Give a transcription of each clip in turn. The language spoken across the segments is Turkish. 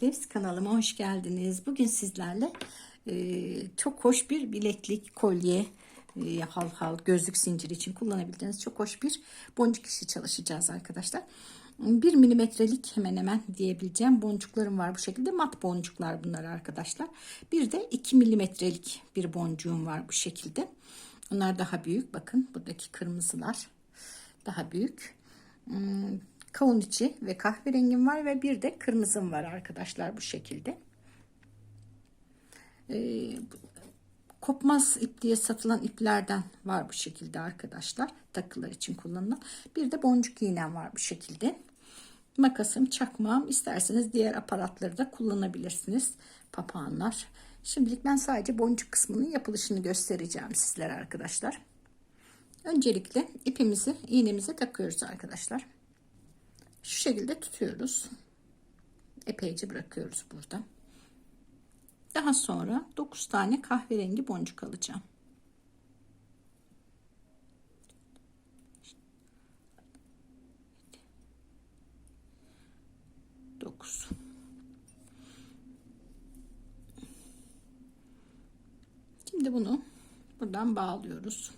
Devs kanalıma hoş geldiniz. Bugün sizlerle e, çok hoş bir bileklik, kolye, e, hal hal, gözlük zinciri için kullanabildiğiniz çok hoş bir boncuk işi çalışacağız arkadaşlar. 1 milimetrelik hemen hemen diyebileceğim boncuklarım var bu şekilde. Mat boncuklar bunlar arkadaşlar. Bir de 2 milimetrelik bir boncuğum var bu şekilde. Onlar daha büyük. Bakın buradaki kırmızılar daha büyük. Hmm, kavun içi ve kahverengim var ve bir de kırmızım var arkadaşlar bu şekilde. Ee, kopmaz ip diye satılan iplerden var bu şekilde arkadaşlar. Takılar için kullanılan. Bir de boncuk iğnem var bu şekilde. Makasım, çakmağım isterseniz diğer aparatları da kullanabilirsiniz. Papağanlar. Şimdilik ben sadece boncuk kısmının yapılışını göstereceğim sizlere arkadaşlar. Öncelikle ipimizi iğnemize takıyoruz arkadaşlar. Şu şekilde tutuyoruz. Epeyce bırakıyoruz burada. Daha sonra 9 tane kahverengi boncuk alacağım. Dokuz. Şimdi bunu buradan bağlıyoruz.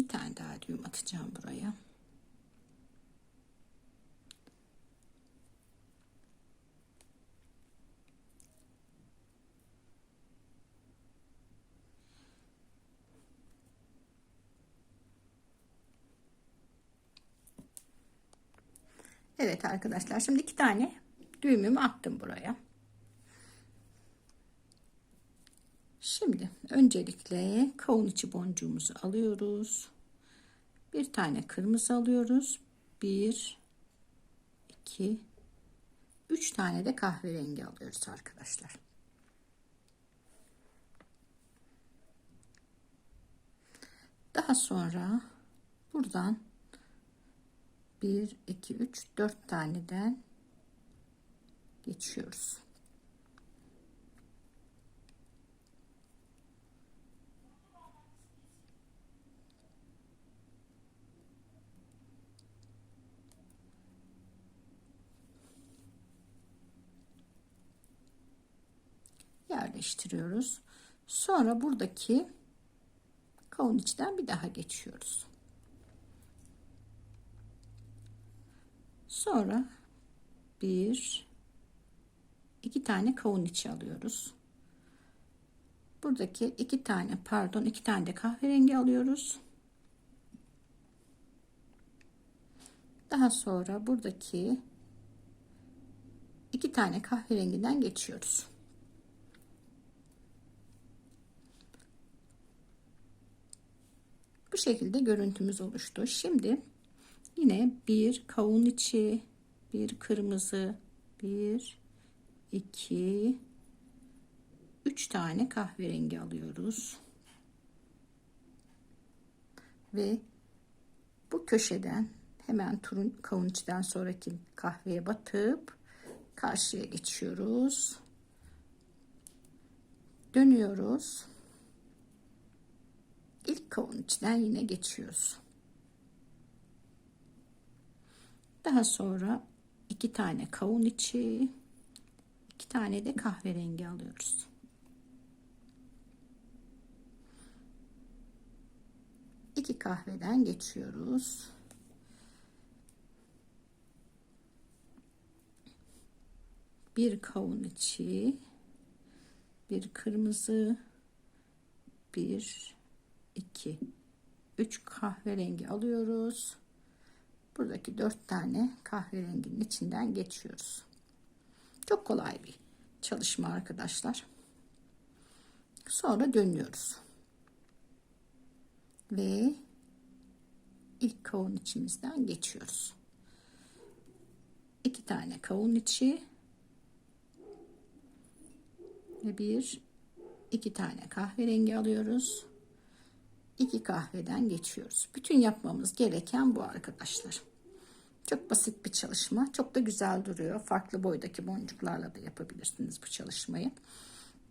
Bir tane daha düğüm atacağım buraya. Evet arkadaşlar şimdi iki tane düğümümü attım buraya. Şimdi öncelikle kavun içi boncuğumuzu alıyoruz. Bir tane kırmızı alıyoruz. Bir, iki, üç tane de kahverengi alıyoruz arkadaşlar. Daha sonra buradan bir, iki, üç, dört taneden geçiyoruz. Yerleştiriyoruz. Sonra buradaki kavun içten bir daha geçiyoruz. Sonra bir iki tane kavun içi alıyoruz. Buradaki iki tane pardon iki tane de kahverengi alıyoruz. Daha sonra buradaki iki tane kahverengiden geçiyoruz. Bu şekilde görüntümüz oluştu. Şimdi yine bir kavun içi, bir kırmızı, bir, iki, üç tane kahverengi alıyoruz. Ve bu köşeden hemen turun kavun içten sonraki kahveye batıp karşıya geçiyoruz. Dönüyoruz kavun içinden yine geçiyoruz. Daha sonra iki tane kavun içi, iki tane de kahverengi alıyoruz. İki kahveden geçiyoruz. Bir kavun içi, bir kırmızı, bir 2 3 kahverengi alıyoruz. Buradaki 4 tane kahverenginin içinden geçiyoruz. Çok kolay bir çalışma arkadaşlar. Sonra dönüyoruz. Ve ilk kavun içimizden geçiyoruz. İki tane kavun içi ve bir iki tane kahverengi alıyoruz. 2 kahveden geçiyoruz. Bütün yapmamız gereken bu arkadaşlar. Çok basit bir çalışma. Çok da güzel duruyor. Farklı boydaki boncuklarla da yapabilirsiniz bu çalışmayı.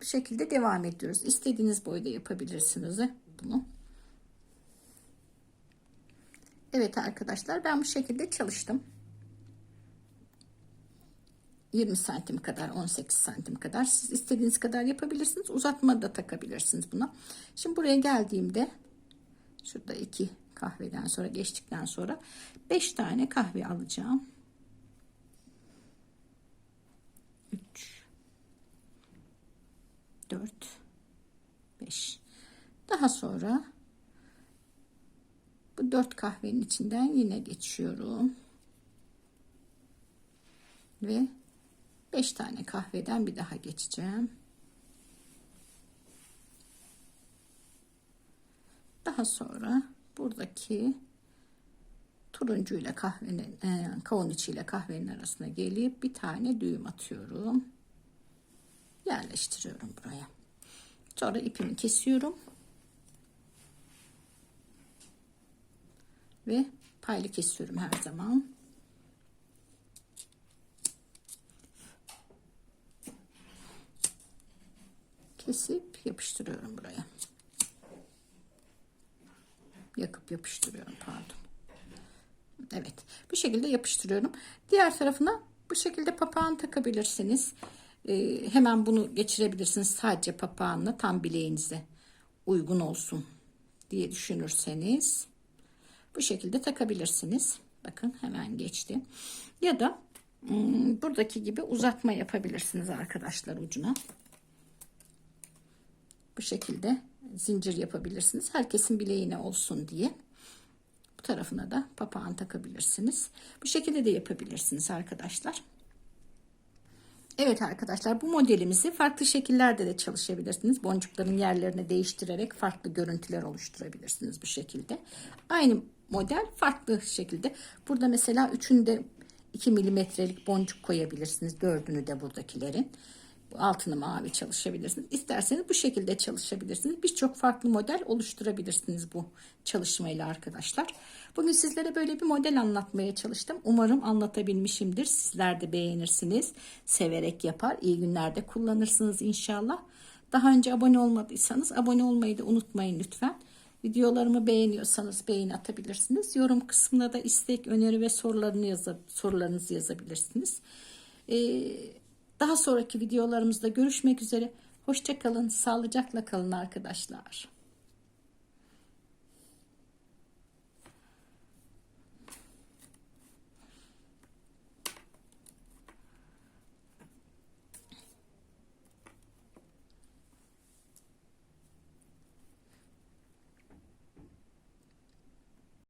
Bu şekilde devam ediyoruz. İstediğiniz boyda yapabilirsiniz bunu. Evet arkadaşlar ben bu şekilde çalıştım. 20 santim kadar 18 santim kadar siz istediğiniz kadar yapabilirsiniz uzatma da takabilirsiniz buna şimdi buraya geldiğimde şurada iki kahveden sonra geçtikten sonra 5 tane kahve alacağım. 3 4 5 daha sonra bu 4 kahvenin içinden yine geçiyorum. Ve 5 tane kahveden bir daha geçeceğim. Daha sonra buradaki turuncuyla kahvenin e, kavun içiyle kahvenin arasına gelip bir tane düğüm atıyorum. Yerleştiriyorum buraya. Sonra ipimi kesiyorum. Ve paylı kesiyorum her zaman. kesip yapıştırıyorum buraya. Yakıp yapıştırıyorum pardon. Evet bu şekilde yapıştırıyorum. Diğer tarafına bu şekilde papağan takabilirsiniz. Ee, hemen bunu geçirebilirsiniz sadece papağanla tam bileğinize uygun olsun diye düşünürseniz bu şekilde takabilirsiniz. Bakın hemen geçti. Ya da hmm, buradaki gibi uzatma yapabilirsiniz arkadaşlar ucuna bu şekilde zincir yapabilirsiniz. Herkesin bileğine olsun diye. Bu tarafına da papağan takabilirsiniz. Bu şekilde de yapabilirsiniz arkadaşlar. Evet arkadaşlar bu modelimizi farklı şekillerde de çalışabilirsiniz. Boncukların yerlerini değiştirerek farklı görüntüler oluşturabilirsiniz bu şekilde. Aynı model farklı şekilde. Burada mesela üçünde 2 milimetrelik boncuk koyabilirsiniz. Dördünü de buradakilerin altını mavi çalışabilirsiniz. İsterseniz bu şekilde çalışabilirsiniz. Birçok farklı model oluşturabilirsiniz bu çalışmayla arkadaşlar. Bugün sizlere böyle bir model anlatmaya çalıştım. Umarım anlatabilmişimdir. Sizler de beğenirsiniz. Severek yapar. İyi günlerde kullanırsınız inşallah. Daha önce abone olmadıysanız abone olmayı da unutmayın lütfen. Videolarımı beğeniyorsanız beğeni atabilirsiniz. Yorum kısmına da istek, öneri ve sorularını yazab sorularınızı yazabilirsiniz. Ee, daha sonraki videolarımızda görüşmek üzere. Hoşçakalın, sağlıcakla kalın arkadaşlar.